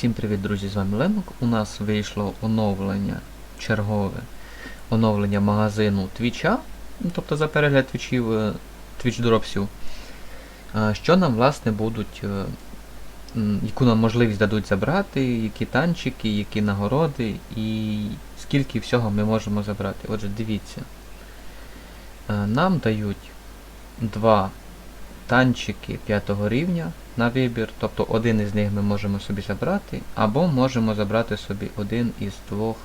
Всім привіт, друзі! З вами Ленок. У нас вийшло оновлення чергове оновлення магазину Твіча, ну, тобто за перегляд твічів е, Twitch дропсів. Е, Що нам, власне, будуть, е, яку нам можливість дадуть забрати, які танчики, які нагороди і скільки всього ми можемо забрати. Отже, дивіться. Е, Нам дають два танчики 5 рівня на вибір, тобто один із них ми можемо собі забрати, або можемо забрати собі один із двох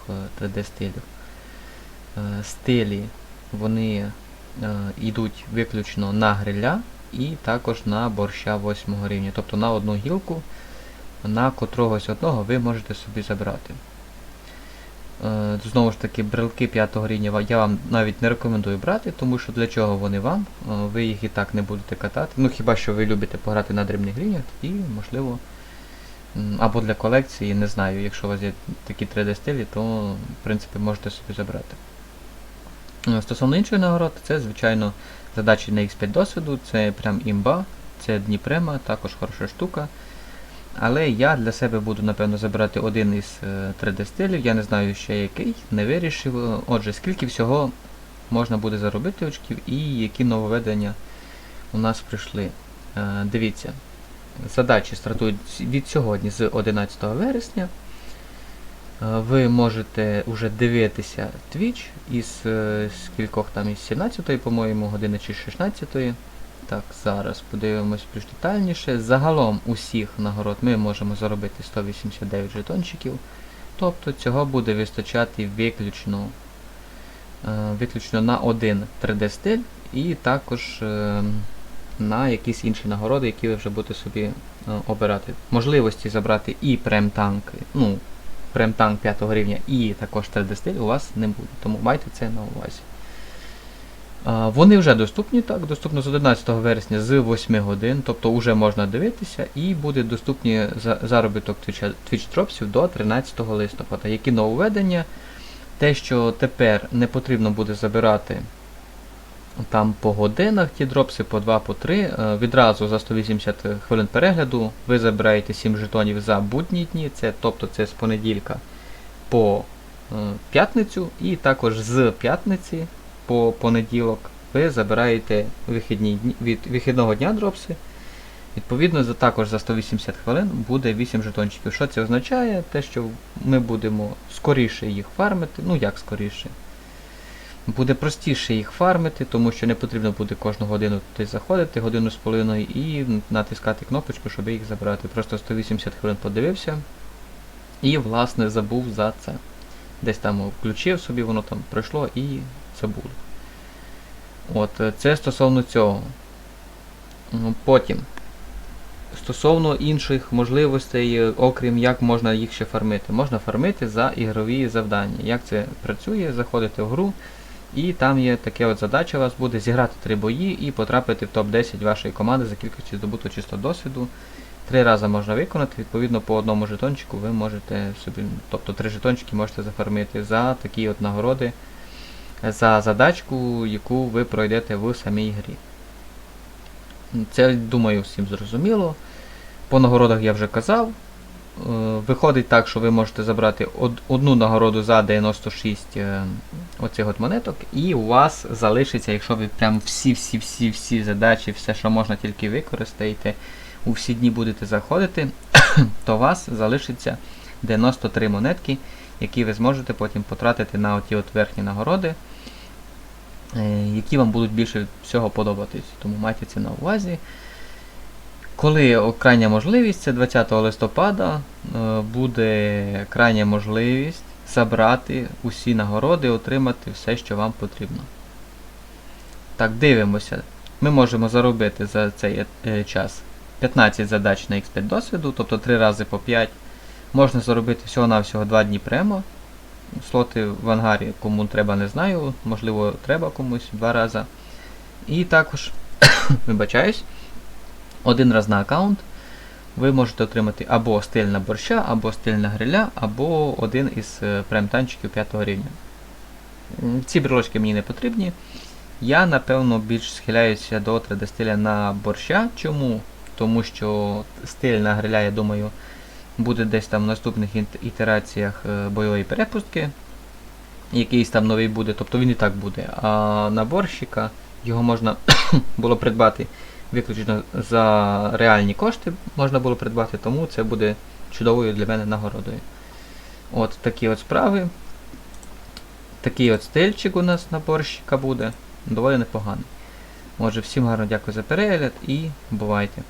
3D стилів. Е, Стилі вони е, йдуть виключно на гриля і також на борща 8 рівня, тобто на одну гілку, на котрогось одного ви можете собі забрати. Е, Знову ж таки, брелки 5 рівня я вам навіть не рекомендую брати, тому що для чого вони вам? Е, Ви їх і так не будете катати. Ну хіба що ви любите пограти на дрібних рівнях, тоді можливо. Або для колекції, не знаю, якщо у вас є такі 3D стилі, то в принципі можете собі забрати. Е, Стосовно іншої нагороди, це, звичайно, задачі на X5 досвіду, це прям імба, це Дніпрема, також хороша штука. Але я для себе буду, напевно, забирати один із е, 3D стилів, я не знаю ще який, не вирішив. Е, Отже, скільки всього можна буде заробити очків і які нововведення у нас прийшли. Е, Дивіться, задачі стартують від сьогодні, з 11 вересня. Е, Ви можете вже дивитися Twitch із е, скількох там із 17, по-моєму, години чи 16. Так, зараз подивимось більш детальніше. Загалом усіх нагород ми можемо заробити 189 жетончиків. Тобто цього буде вистачати виключно, е, виключно на один 3D стиль і також е, на якісь інші нагороди, які ви вже будете собі е, обирати. Можливості забрати і прем-танк, ну, прем-танк 5 рівня і також 3D стиль у вас не буде. Тому майте це на увазі. Вони вже доступні, так, доступно з 11 вересня з 8 годин, тобто вже можна дивитися, і буде доступні заробіток Twitch, Dropsів до 13 листопада. Які нововведення? Те, що тепер не потрібно буде забирати там по годинах ті дропси, по 2, по 3. Е, Відразу за 180 хвилин перегляду ви забираєте 7 жетонів за будні дні, це, тобто це з понеділька по е, п'ятницю, і також з п'ятниці по понеділок ви забираєте вихідні від вихідного дня дропси. Відповідно, за, також за 180 хвилин буде 8 жетончиків. Що це означає? Те, що ми будемо скоріше їх фармити. Ну як скоріше? Буде простіше їх фармити, тому що не потрібно буде кожну годину туди заходити, годину з половиною і натискати кнопочку, щоб їх забрати. Просто 180 хвилин подивився і, власне, забув за це. Десь там включив собі, воно там пройшло і забув. От, е, це стосовно цього. Потім. Стосовно інших можливостей, е, окрім як можна їх ще фармити. Можна фармити за ігрові завдання. Як це працює? Заходите в гру, і там є таке от задача у вас буде зіграти три бої і потрапити в топ-10 вашої команди за кількістю здобутого чисто досвіду. Три рази можна виконати, відповідно по одному жетончику ви можете собі, тобто три жетончики можете зафармити за такі от нагороди, за задачку, яку ви пройдете в самій грі. Це, думаю, всім зрозуміло. По нагородах я вже казав. Е, Виходить так, що ви можете забрати одну нагороду за 96 е, оцих от монеток, і у вас залишиться, якщо ви прям всі-всі-всі-всі задачі, все, що можна тільки використаєте, у всі дні будете заходити, то у вас залишиться 93 монетки, які ви зможете потім потратити на оті от верхні нагороди, е, які вам будуть більше всього подобатись. Тому майте це на увазі. Коли крайня можливість, це 20 листопада, е, буде крайня можливість забрати усі нагороди, отримати все, що вам потрібно. Так, дивимося. Ми можемо заробити за цей е, час 15 задач на X5 досвіду, тобто 3 рази по 5. Можна заробити всього-навсього 2 дні премо. Слоти в ангарі, кому треба, не знаю, можливо, треба комусь 2 рази. І також, вибачаюсь, один раз на аккаунт ви можете отримати або стиль на борща, або стиль на гриля, або один із е, прем-танчиків 5 рівня. Ці брелочки мені не потрібні. Я, напевно, більш схиляюся до 3D стиля на борща. Чому? Тому що стиль на гриля, я думаю, буде десь там в наступних ітераціях е, бойової перепустки. Якийсь там новий буде, тобто він і так буде. А наборщика його можна було придбати виключно за реальні кошти, можна було придбати, тому це буде чудовою для мене нагородою. От такі от справи. Такий от стильчик у нас наборщика буде. Доволі непоганий. Отже, всім гарно дякую за перегляд і бувайте!